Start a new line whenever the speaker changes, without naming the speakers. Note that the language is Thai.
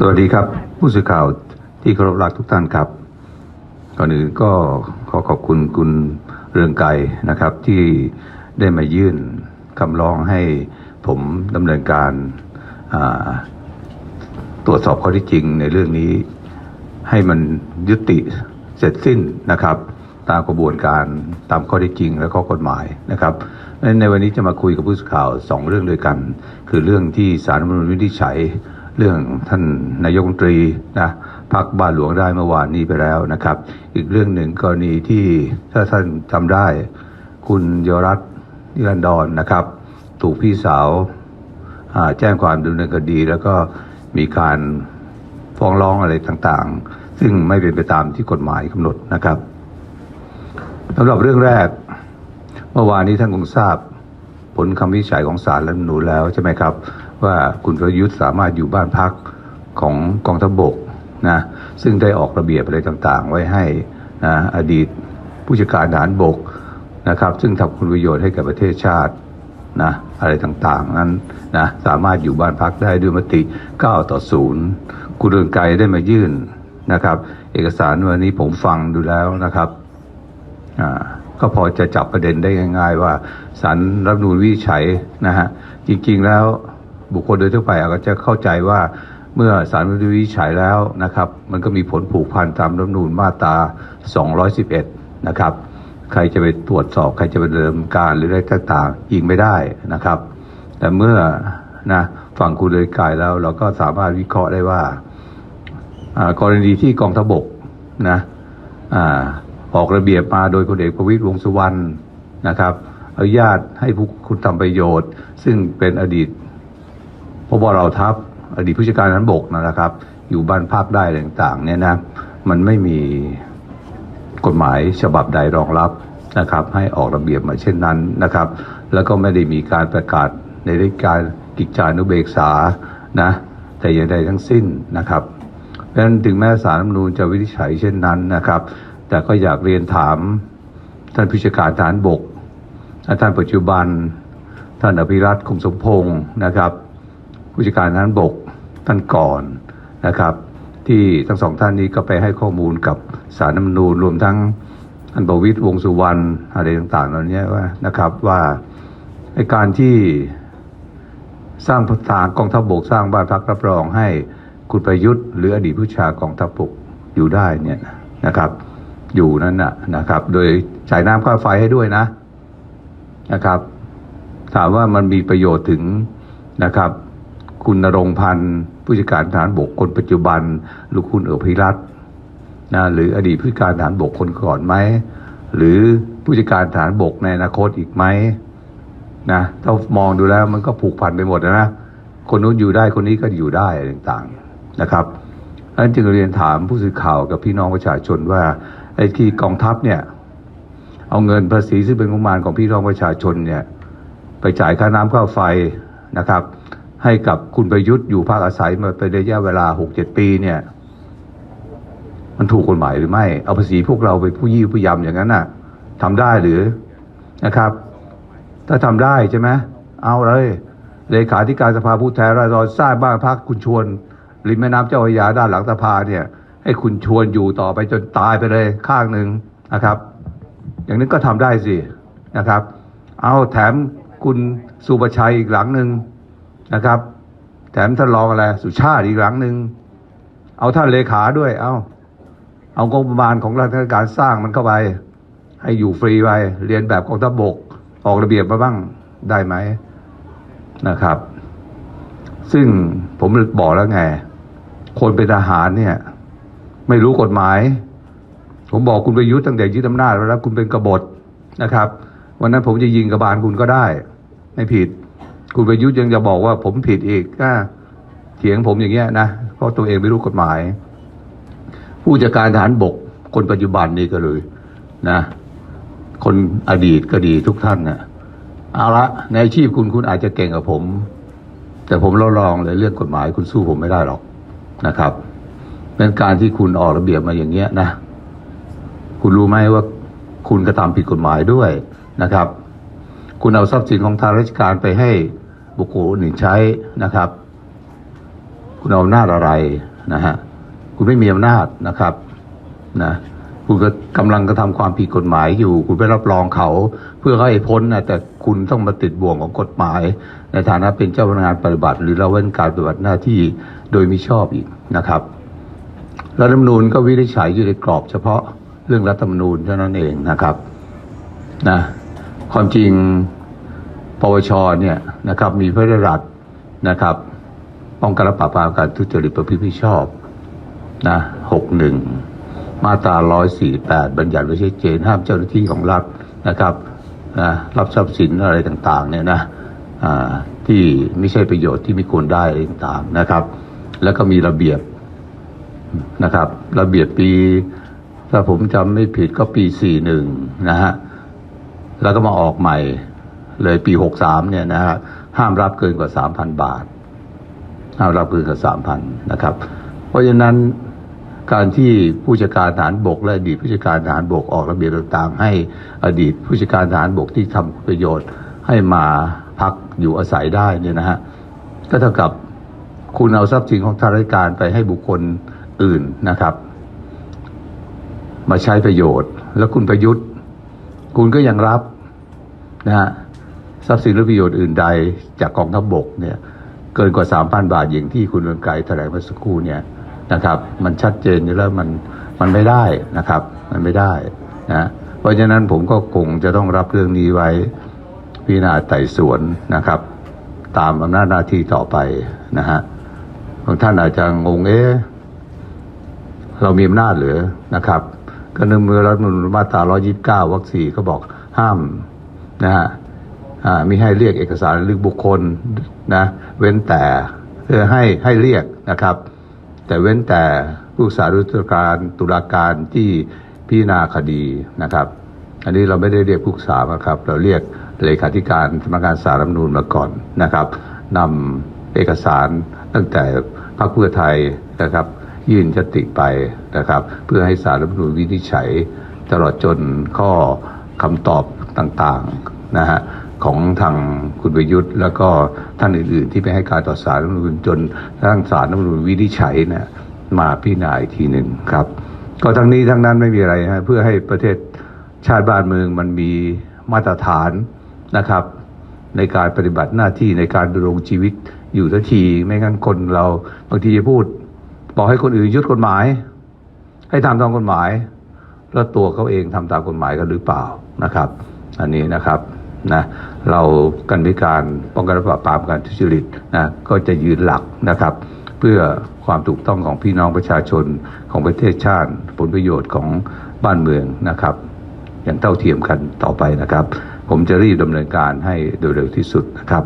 สวัสดีครับ ผู้สื่อข่าวที่เคารพรักทุกท่านครับก่อนอื่นก็ขอขอบคุณคุณเรืองไกรนะครับ ที่ได้มายื่นคำร้องให้ผมดำเนินการตรวจสอบข้อที่จริงในเรื่องนี้ ให้มันยุติเสร็จสิ้นนะครับ ตามกระบวนการตามข้อท็จจริงและข้อกฎหมายนะครับในวันนี้จะมาคุยกับผู้สื่อข่าวสองเรื่องด้วยกัน คือเรื่องที่สารรัฐมนุนวินิจฉัย เรื่องท่านนายกรัฐมนตรีนะพักบ้านหลวงได้เมื่อวานนี้ไปแล้วนะครับ อีกเรื่องหนึ่งกรณีที่ถ้าท่านจำได้ คุณเยรัตน์นิรันดรนนะครับ ถูกพี่สาวาแจ้งความดำเนินคดี แล้วก็มีการฟ้องร้องอะไรต่างๆ ซึ่งไม่เป็นไปตามที่กฎหมายกำหนดนะครับสำหรับเรื่องแรก เมื่อวานนี้ท่านคงทราบผลคำวิจัยของศาลรัฐมนูญแล้วใช่ไหมครับ ว่าคุณประยุทธ์สามารถอยู่บ้านพักของกองทัพบกนะซึ่งได้ออกระเบียบอะไรต่างๆ ไว้ให้นะอดีตผู้จัดการทหารบกนะครับ ซึ่งทำคุณประโยชน์ให้กับประเทศชาตินะอะไรต่างๆนั้นนะสามารถอยู่บ้านพักได้ด้วยมติ 9 ต่อ 0 คุณเรืองไกรได้มายื่นนะครับ เอกสารวันนี้ผมฟังดูแล้วนะครับอ่าก็พอจะจับประเด็นได้ง่าย ๆ ว่าสารรัฐธรรมนูญวิจัยนะฮะจริงๆแล้ว บุคคลโดยทั่วไปอาจจะเข้าใจว่าเมื่อสารรัฐธรรมนูญวิจฉัยแล้วนะครับ มันก็มีผลผูกพันตามรัฐธรรมนูญมาตรา 211 นะครับ ใครจะไปตรวจสอบ ใครจะไปดำเนินการหรืออะไรต่างๆอีกไม่ได้นะครับ แต่เมื่อนะฟังคุณเลยกายแล้วเราก็สามารถวิเคราะห์ได้ว่ากรณีที่กองทพบกนะอออกระเบียบมาโดยพลเอกประวิตรวงษ์สุวรรณนะครับอนุญาตให้ผู้คุณทำประโยชน์ ซึ่งเป็นอดีต พบเราทัพอดีตผู้จัดการนั้นบกนะครับ อยู่บ้านพักได้ต่างๆเนี่ยนะมันไม่มีกฎหมายฉบับใดรองรับนะครับ ให้ออกระเบียบมาเช่นนั้นนะครับ แล้วก็ไม่ได้มีการประกาศในเรายการกิจจานุเบกษานะแต่อย่างใดทั้งสิ้นนะครับเพราะฉะนั้นถึงแม้สารรัฐมนูญจะวินิจฉัยเช่นนั้นนะครับ แต่ก็อยากเรียนถามท่านผู้จัดการฐานบกและท่านปัจจุบัน ท่านอภิรัตคงสมพงศ์นะครับ ผู้จัดการฐานบกท่านก่อนนะครับ ที่ทั้งสองท่านนี้ก็ไปให้ข้อมูลกับสารรัฐธรรมนูญรวมทั้งท่านประวิตรวงสุวรรณอะไรต่างๆเหล่านี้ว่านะครับว่าการที่สร้างทางกองทัพบกสร้างบ้านพักรับรองให้คุณประยุทธ์หรืออดีตผู้ชากองทัพบกอยู่ได้เนี่ยนะครับอยู่นั้นนะนะครับ โดยจ่ายน้ำค่าไฟให้ด้วยนะนะครับ ถามว่ามันมีประโยชน์ถึงนะครับ คุณนรงพันธ์ผู้จัดการทหารบกคนปัจจุบัน หรือคุณเอภิรัตน์นะหรืออดีตผู้จัดการทหารบกคนก่อนไหมหรือผู้จัดการทหารบกในอนาคตอีกไหมนะถ้ามองดูแล้วมันก็ผูกพันไปหมดนะ คนนู้นอยู่ได้คนนี้ก็อยู่ได้ต่างๆนะครับดังนั้นจึงเรียนถามผู้สื่อข่าวกับพี่น้องประชาชนว่าไอ้ที่กองทัพเนี่ยเอาเงินภาษีซึ่งเป็นงบประมาณของพี่น้องประชาชนเนี่ยไปจ่ายค่าน้ำค่าไฟนะครับ ให้กับคุณประยุทธ์อยู่ภาคอาศัยมาเป็นระยะเวลาหกเจ็ดปีเนี่ย มันถูกกฎหมายหรือไม่ เอาภาษีพวกเราไปผู้ยี่ผู้ยำอย่างนั้นน่ะทำได้หรือนะครับ ถ้าทำได้ใช่ไหมเอาเลยเลขาธิการสภาผู้แทนราษฎรสร้างบ้านพักคุณชวนริมแม่น้ำเจ้าพระยาด้านหลังสภาเนี่ย ให้คุณชวนอยู่ต่อไปจนตายไปเลยข้างหนึ่งนะครับ อย่างนี้ก็ทำได้สินะครับ เอาแถมคุณสุประชัยอีกหลังหนึ่ง นะครับ แถมท่านรองอะไรสุชาติอีกหลังหนึ่งเอาท่านเลขาด้วย เอาเอางบประมาณของราชการสร้างมันเข้าไป ให้อยู่ฟรีไปเรียนแบบกองทัพบก ออกระเบียบมาบ้างได้ไหมนะครับ ซึ่งผมบอกแล้วไง คนเป็นทหารเนี่ย ไม่รู้กฎหมาย ผมบอกคุณไปยุทธ์ตั้งแต่ยึดอำนาจแล้วคุณเป็นกบฏนะครับ วันนั้นผมจะยิงกระบาลคุณก็ได้ ไม่ผิด คุณประยุทธ์ยังจะบอกว่าผมผิดอีกก็เถียงผมอย่างเงี้ยนะเพราะตัวเองไม่รู้กฎหมาย ผู้จัดการทหารบก คนปัจจุบันนี้ก็เลยนะ คนอดีตก็ดีทุกท่านนะเอาละในอาชีพคุณคุณอาจจะเก่งกับผม แต่ผมรับรองเลยเรื่องกฎหมายคุณสู้ผมไม่ได้หรอกนะครับเป็นการที่คุณออกระเบียบมาอย่างเงี้ยนะ คุณรู้ไหมว่าคุณกระทำผิดกฎหมายด้วยนะครับ คุณเอาทรัพย์สินของทางราชการไปให้บุคคลอื่นใช้นะครับ คุณเอาอำนาจอะไรนะฮะคุณไม่มีอำนาจนะครับนะคุณก็กำลังกระทำความผิดกฎหมายอยู่ คุณไปรับรองเขาเพื่อให้พ้นนะแต่คุณต้องมาติดบ่วงของกฎหมาย ในฐานะเป็นเจ้าพนักงานปฏิบัติ หรือเราเว้นการปฏิบัติหน้าที่โดยมิชอบอีกนะครับรัฐธรรมนูญก็วินิจฉัยอยู่ในกรอบเฉพาะเรื่องรัฐธรรมนูญเท่านั้นเองนะครับนะ ความจริงปวชเนี่ยนะครับมีพระราชนะครับป้องกันและปราบปรามการทุจริตประพฤติมิชอบนะหกหนึ่งมาตราร้อยสี่แปดบัญญัติไว้ชัดเจนห้ามเจ้าหน้าที่ของรัฐนะครับนะรับทรัพย์สินอะไรต่างๆเนี่ยนะที่ไม่ใช่ประโยชน์ที่ไม่ควรได้อะไรต่างๆนะครับ แล้วก็มีระเบียบนะครับ ระเบียบปี ถ้าผมจำไม่ผิดก็ปี41นะฮะ แล้วก็มาออกใหม่เลยปี 63เนี่ยนะฮะห้ามรับเกินกว่า 3,000 บาท ห้ามรับเกินกว่า 3,000 นะครับ เพราะฉะนั้นการที่ผู้จัดการทหารบกและอดีตผู้จัดการทหารบกออกระเบียบต่างๆ ให้อดีตผู้จัดการทหารบกที่ทำประโยชน์ให้มาพักอยู่อาศัยได้เนี่ยนะฮะก็เท่ากับคุณเอาทรัพย์สินของทางราชการไปให้บุคคลอื่นนะครับ มาใช้ประโยชน์ แล้วคุณประยุทธ์ คุณก็ยังรับนะฮะทรัพย์สินหรือประโยชน์อื่นใดจากกองทัพบกเนี่ยเกินกว่าสามพันบาทอย่างที่คุณเรืองไกรแถลงเมื่อสักครู่เนี่ยนะครับมันชัดเจนอยู่แล้วมันมันไม่ได้นะครับ มันไม่ได้นะเพราะฉะนั้นผมก็คงจะต้องรับเรื่องนี้ไว้พิจารณาไต่สวนนะครับ ตามอำนาจหน้าที่ต่อไปนะฮะบางท่านอาจจะงงเอ๊ะเรามีอำนาจหรือนะครับ ก็เนื่งมือรัฐธรรมนูญมาตรา 129วรรคสี่ก็บอกห้ามนะฮะอ่ามิให้เรียกเอกสารหรือบุคคลนะเว้นแต่เพื่อให้ให้เรียกนะครับ แต่เว้นแต่ผู้สารุตการตุลาการที่พิจารณาคดีนะครับ อันนี้เราไม่ได้เรียกผู้สานะครับ เราเรียกเลขาธิการสำนักงานสารรัฐมนูญมาก่อนนะครับนำเอกสารตั้งแต่พรรคเพื่อไทยนะครับ ยื่นยติไปนะครับ เพื่อให้สารรัฐธรรมนูญวินิจฉัย ตลอดจนข้อคำตอบต่างๆนะฮะของทางคุณประยุทธ์ แล้วก็ท่านอื่นๆ ที่ไปให้การต่อสารรัฐมนูญจนทั้งสารรัฐมนูญวินิจฉัยนี่ยมาพิจารณาอีกทีหนึ่งครับ ก็ทั้งนี้ทั้งนั้นไม่มีอะไรฮะเพื่อให้ประเทศชาติบ้านเมืองมันมีมาตรฐานนะครับ ในการปฏิบัติหน้าที่ในการดำรงชีวิตอยู่ทันที ไม่งั้นคนเราบางทีจะพูด บอกให้คนอื่นยึดกฎหมาย ให้ทำตามกฎหมาย แล้วตัวเขาเองทำตามกฎหมายกันหรือเปล่านะครับ อันนี้นะครับนะเรากันวิการป้องกันและปราบปรามการทุจริตนะก็จะยืนหลักนะครับ เพื่อความถูกต้องของพี่น้องประชาชนของประเทศชาติ ผลประโยชน์ของบ้านเมืองนะครับ อย่างเท่าเทียมกันต่อไปนะครับ ผมจะรีบดำเนินการให้โดยเร็วที่สุดนะครับ